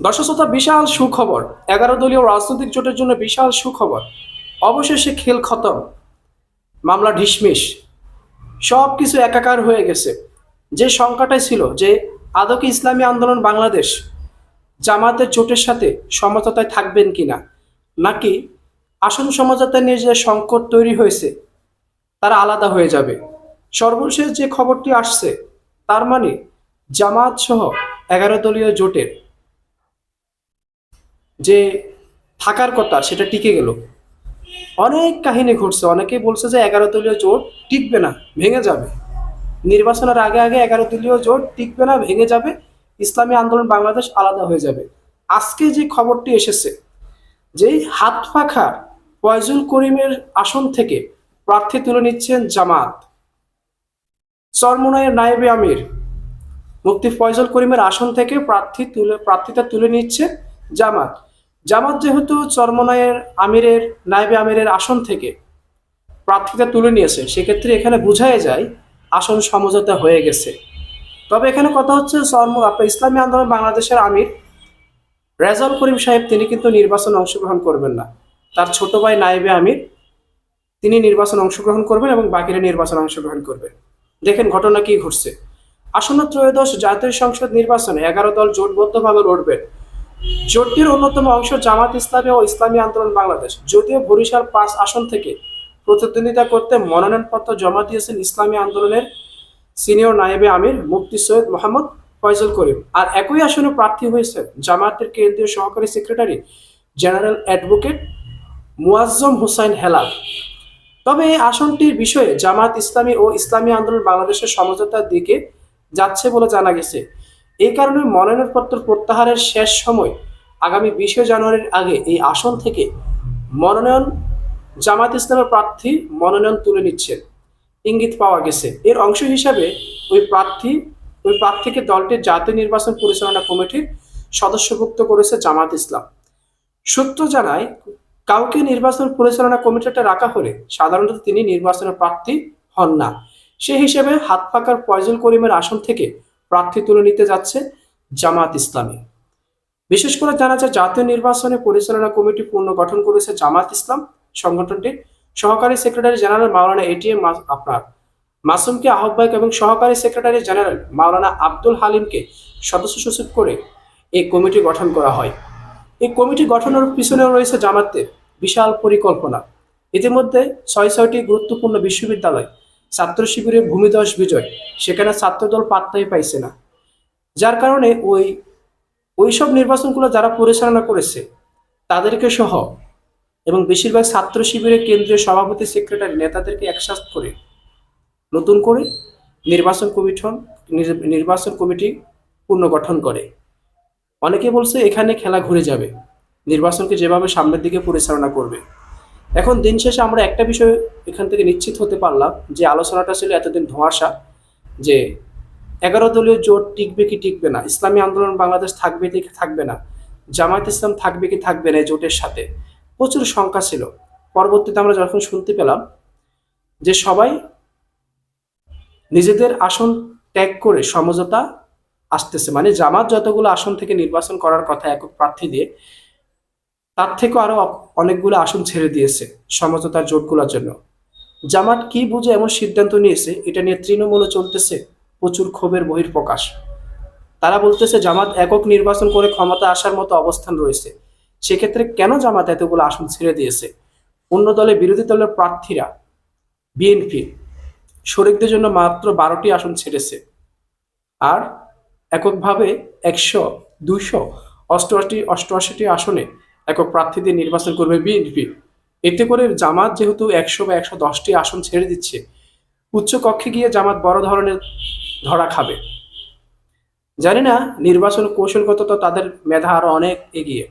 দর্শক শ্রোতা বিশাল সুখবর। এগারো দলীয় রাজনৈতিক জোটের জন্য বিশাল সুখবর। অবশেষে খেল খতম। মামলা ঢিসমিস। সব কিছু একাকার হয়ে গেছে। যে শঙ্কাটাই ছিল যে আদৌ কি ইসলামী আন্দোলন বাংলাদেশ জামাতের জোটের সাথে সমঝোতায় থাকবেন কিনা, নাকি আসন সমঝোতা নিয়ে যে সংকট তৈরি হয়েছে, তারা আলাদা হয়ে যাবে। সর্বশেষ যে খবরটি আসছে, তার মানে জামাত সহ এগারো দলীয় জোটের যে থাকার কথা সেটা টিকে গেল। অনেক কাহিনী ঘটছে। অনেকেই বলছে যে এগারো দলীয় জোট টিকবে না, ভেঙে যাবে। নির্বাচনের আগে আগে এগারো দলীয় জোট টিকবে না, ভেঙে যাবে। ইসলামী আন্দোলন বাংলাদেশ আলাদা হয়ে যাবে। আজকে যে খবরটি এসেছে যে হাত পাখা ফয়জুল করিমের আসন থেকে প্রার্থী তুলে নিচ্ছেন জামাত। চরমোনায়ের নায়েবে আমির। মুক্তি ফয়জল করিমের আসন থেকে প্রার্থী তুলে প্রার্থীতা তুলে নিচ্ছে জামাত। জামাত যেহেতু চরমনায়ের আমিরের নাইবে আমিরের আসন থেকে প্রার্থীতা তুলে নিয়েছে, সেক্ষেত্রে এখানে বোঝাই যায় আসন সমঝোতা হয়ে গেছে। তবে এখানে কথা হচ্ছে চর্ম, আপনার ইসলামী আন্দোলন বাংলাদেশের আমির রেজাল করিম সাহেব, তিনি কিন্তু নির্বাচনে অংশগ্রহণ করবেন না। তার ছোট ভাই নাইবে আমির, তিনি নির্বাচন অংশগ্রহণ করবেন এবং বাকিরা নির্বাচন অংশগ্রহণ করবেন দেখেন ঘটনা কি ঘটছে। আসন্ন ত্রয়োদশ জাতীয় সংসদ নির্বাচনে এগারো দল জোটবদ্ধভাবে লড়বে জোটটির অন্যতম অংশ জামাত ইসলামী ও ইসলামী আন্দোলন বাংলাদেশ। যদিও বরিশাল পাঁচ আসন থেকে প্রতিদ্বন্দ্বিতা করতে মনোনয়নপত্র জমা দিয়েছেন ইসলামী আন্দোলনের সিনিয়র নায়েবে আমির মুফতি সৈয়দ মোহাম্মদ ফয়জল করিম। আর একই আসনে প্রার্থী হয়েছেন জামাতের কেন্দ্রীয় সহকারী secretary general advocate Muazzam Hussain Helal. তবে এই আসনটির বিষয়ে জামাত ইসলামী ও ইসলামী আন্দোলন বাংলাদেশের সমঝোতার দিকে যাচ্ছে বলে জানা গেছে। এই কারণে মনোনয়নপত্র প্রত্যাহারের শেষ সময় আগামী বিশে জানুয়ারির আগে এই আসন থেকে মনোনয়ন জামাত ইসলামের প্রার্থী মনোনয়ন তুলে নিচ্ছেন। ইঙ্গিত পাওয়া গেছে। এর অংশ হিসাবে ওই প্রার্থী, ওই প্রার্থীকে দলটির জাতীয় নির্বাচন পরিচালনা কমিটির সদস্যভুক্ত করেছে জামাত ইসলাম। সূত্র জানায়, কাউকে নির্বাচন পরিচালনা কমিটিতে রাখা হলে সাধারণত তিনি নির্বাচনের প্রার্থী হন না। সে হিসেবে হাত পাকার ফয়জুল করিমের আসন থেকে প্রার্থী তুলে নিতে যাচ্ছে জামাত ইসলামী। বিশেষ করে জানা যায়, জাতীয় নির্বাচনে পরিচালনা কমিটি পুনর্গঠন করেছে জামাত ইসলাম। সংগঠনটির সহকারী সেক্রেটারি জেনারেল মাওলানা এটিএম আপনার মাসুমকে আহ্বায়ক এবং সহকারী সেক্রেটারি জেনারেল মাওলানা আব্দুল হালিমকে সদস্য সচিব করে এই কমিটি গঠন করা হয়। এই কমিটি গঠনের পিছনেও রয়েছে জামাতের বিশাল পরিকল্পনা। ইতিমধ্যে ছয় ছয়টি গুরুত্বপূর্ণ বিশ্ববিদ্যালয় ছাত্র শিবিরের ভূমিদশ বিজয়। সেখানে ছাত্রদল পাত্তাই পাইছে না। যার কারণে ওই, ওইসব নির্বাচনগুলো যারা পরিচালনা করেছে, তাদেরকে সহ এবং বেশিরভাগ ছাত্র শিবিরের কেন্দ্রীয় সভাপতি সেক্রেটারি নেতাদেরকে একসাথ করে নতুন করে নির্বাচন কমিশন নির- নির্বাচন কমিটি পুনর্গঠন করে। অনেকে বলছে এখানে খেলা ঘুরে যাবে। নির্বাচনকে যেভাবে সামনের দিকে পরিচালনা করবে। এখন দিন শেষে আমরা একটা বিষয় এখান থেকে নিশ্চিত হতে পারলাম যে আলোচনাটা ছিল এতদিন ধোঁয়াশা, যে এগারো দলীয় জোট টিকবে কি টিকবে না, ইসলামী আন্দোলন বাংলাদেশ থাকবে কি থাকবে না, জামায়াত ইসলাম থাকবে কি থাকবে না জোটের সাথে, প্রচুর শঙ্কা ছিল। পরবর্তীতে আমরা যখন শুনতে পেলাম যে সবাই নিজেদের আসন ত্যাগ করে সমঝোতা আসতেছে মানে জামাত যতগুলো আসন থেকে নির্বাচন করার কথা একক প্রার্থী দিয়ে তার থেকেও আরও অনেকগুলো আসন ছেড়ে দিয়েছে সমঝোতার জোটগুলোর জন্য। জামাত কি বুঝে এমন সিদ্ধান্ত নিয়েছে, এটা নিয়ে তৃণমূলে চলতেছে প্রচুর ক্ষোভের বহির্প্রকাশ তারা বলতেছে, জামাত একক নির্বাচন করে ক্ষমতা আসার মতো অবস্থান রয়েছে। সেক্ষেত্রে কেন জামাত এতগুলো আসন ছেড়ে দিয়েছে? অন্য দলে বিরোধী দলের প্রার্থীরা, বিএনপি, শরিকদের জন্য মাত্র বারোটি আসন ছেড়েছে। আর এককভাবে একশো, দুইশো, অষ্টআশি, অষ্টআশিটি আসনে একক প্রার্থী দিয়ে নির্বাচন করবে বিএনপি। এতে করে জামাত যেহেতু একশো বা একশো দশটি আসন ছেড়ে দিচ্ছে, উচ্চ কক্ষে গিয়ে জামাত বড় ধরনের ধরা খাবে। জানি না নির্বাচন কৌশলগত তো তাদের মেধা আরও অনেক এগিয়ে।